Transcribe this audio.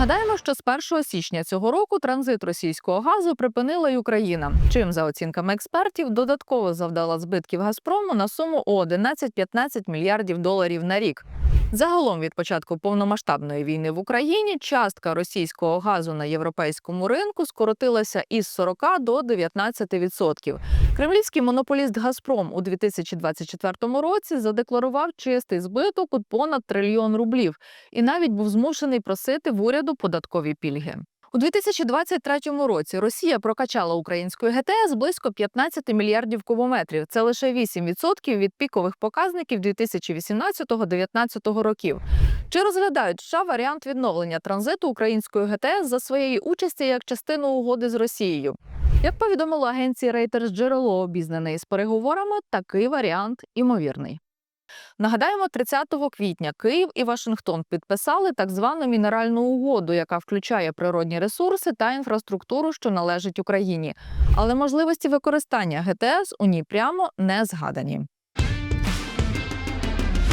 Нагадаємо, що з 1 січня цього року транзит російського газу припинила й Україна, чим, за оцінками експертів, додатково завдала збитків Газпрому на суму у 11-15 мільярдів доларів на рік. Загалом від початку повномасштабної війни в Україні частка російського газу на європейському ринку скоротилася із 40 до 19%. Кремлівський монополіст Газпром у 2024 році задекларував чистий збиток у понад трильйон рублів і навіть був змушений просити в уряду податкові пільги. У 2023 році Росія прокачала українською ГТС близько 15 мільярдів кубометрів. Це лише 8% від пікових показників 2018-2019 років. Чи розглядають США варіант відновлення транзиту української ГТС за своєї участі як частину угоди з Росією? Як повідомило агенції Reuters джерело обізнане із переговорами, такий варіант імовірний. Нагадаємо, 30 квітня Київ і Вашингтон підписали так звану мінеральну угоду, яка включає природні ресурси та інфраструктуру, що належить Україні. Але можливості використання ГТС у ній прямо не згадані.